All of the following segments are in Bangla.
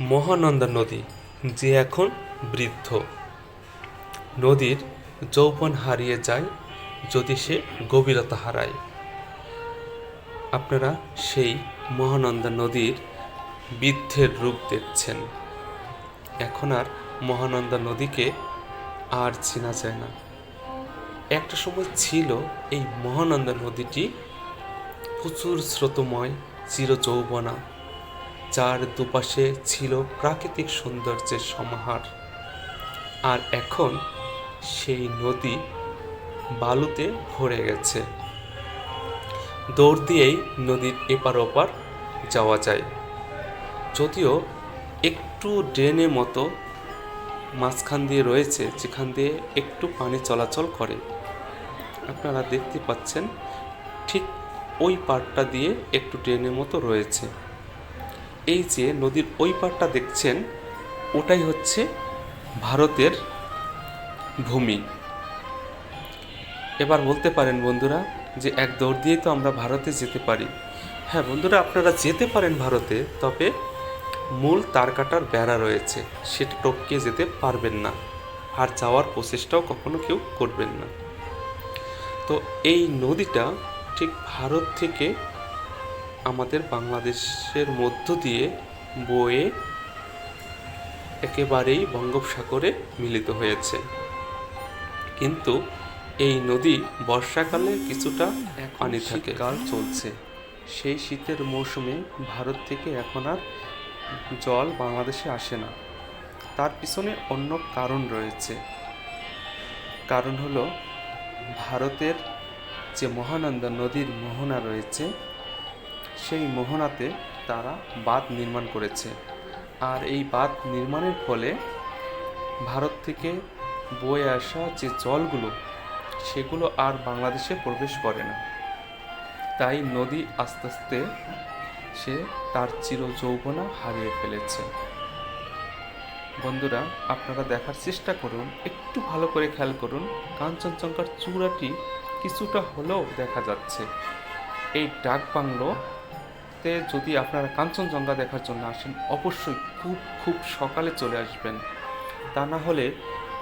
মহানন্দা নদী, যে এখন বৃদ্ধ। নদীর যৌবন হারিয়ে যায় যদি সে গভীরতা হারায়। আপনারা সেই মহানন্দা নদীর বৃদ্ধের রূপ দেখছেন। এখন আর মহানন্দা নদীকে আর চেনা যায় না। একটা সময় ছিল এই মহানন্দা নদীটি প্রচুর স্রোতময় চির যৌবনা যার দুপাশে ছিল প্রাকৃতিক সৌন্দর্যের সমাহার। আর এখন সেই নদী বালুতে ভরে গেছে। দৌড় দিয়েই নদীর এপার ওপার যাওয়া যায়। যদিও একটু ড্রেনের মতো মাঝখান দিয়ে রয়েছে, যেখান দিয়ে একটু পানি চলাচল করে। আপনারা দেখতে পাচ্ছেন ঠিক ওই পাড়টা দিয়ে একটু ড্রেনের মতো রয়েছে। এই যে নদীর ওই পাড়টা দেখছেন, ওটাই হচ্ছে ভারতের ভূমি। এবার বলতে পারেন বন্ধুরা যে এক দৌড় দিয়েই তো আমরা ভারতে যেতে পারি। হ্যাঁ বন্ধুরা, আপনারা যেতে পারেন ভারতে, তবে মূল তারকাটার বেড়া রয়েছে, সেটা টপকে যেতে পারবেন না। আর যাওয়ার প্রচেষ্টাও কখনো কেউ করবেন না। তো এই নদীটা ঠিক ভারত থেকে আমাদের বাংলাদেশের মধ্য দিয়ে বয়ে একেবারেই বঙ্গোপসাগরে মিলিত হয়েছে। কিন্তু এই নদী বর্ষাকালে কিছুটা পানি থাকে। কাল চলছে। সেই শীতের মৌসুমে ভারত থেকে এখন আর জল বাংলাদেশে আসে না। তার পিছনে অন্য কারণ রয়েছে। কারণ হলো ভারতের যে মহানন্দা নদীর মোহনা রয়েছে সেই মোহনাতে তারা বাঁধ নির্মাণ করেছে। আর এই বাঁধ নির্মাণের ফলে ভারত থেকে বয়ে আসা যে জলগুলো, সেগুলো আর বাংলাদেশে প্রবেশ করে না। তাই নদী আস্তে আস্তে সে তার চির যৌবনা হারিয়ে ফেলেছে। বন্ধুরা, আপনারা দেখার চেষ্টা করুন, একটু ভালো করে খেয়াল করুন, কাঞ্চনজঙ্ঘার চূড়াটি কিছুটা হলেও দেখা যাচ্ছে। এই ডাক বাংলোতে যদি আপনারা কাঞ্চনজঙ্ঘা দেখার জন্য আসেন, অবশ্যই খুব খুব সকালে চলে আসবেন। তা না হলে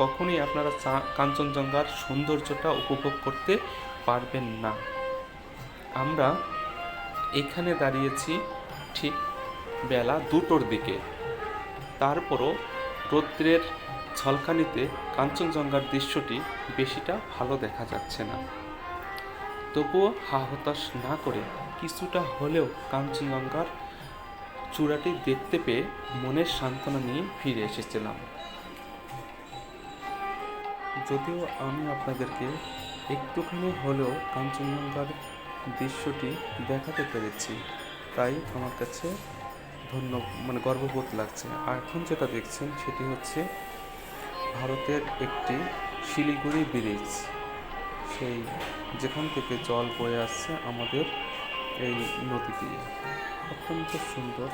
কখনোই আপনারা কাঞ্চনজঙ্ঘার সৌন্দর্যটা উপভোগ করতে পারবেন না। আমরা এখানে দাঁড়িয়েছি ঠিক বেলা দুটোর দিকে। তারপরও রৌদ্রের ঝলকানিতে কাঞ্চনজঙ্ঘার দৃশ্যটি বেশিটা ভালো দেখা যাচ্ছে না। তবুও হা হতাশ না করে কিছুটা হলেও কাঞ্চনজঙ্ঘার চূড়াটি দেখতে পেয়ে মনের সান্ত্বনা নিয়ে ফিরে এসেছিলাম। যদিও আমি আপনাদেরকে একটুখানি হলেও কাঞ্চনজঙ্ঘার দৃশ্যটি দেখাতে পেরেছি, তাই আমার কাছে ধন্য মানে গর্ববোধ লাগছে। আর এখন যেটা দেখছেন সেটি হচ্ছে ভারতের একটি শিলিগুড়ি ব্রিজ। সেই যেখান থেকে জল বয়ে আসছে আমাদের এই নদীটি। অত্যন্ত সুন্দর।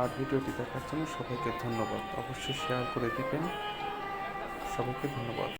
আর ভিডিওটি দেখার জন্য সবাইকে ধন্যবাদ। অবশ্যই শেয়ার করে দিবেন। সবাইকে ধন্যবাদ।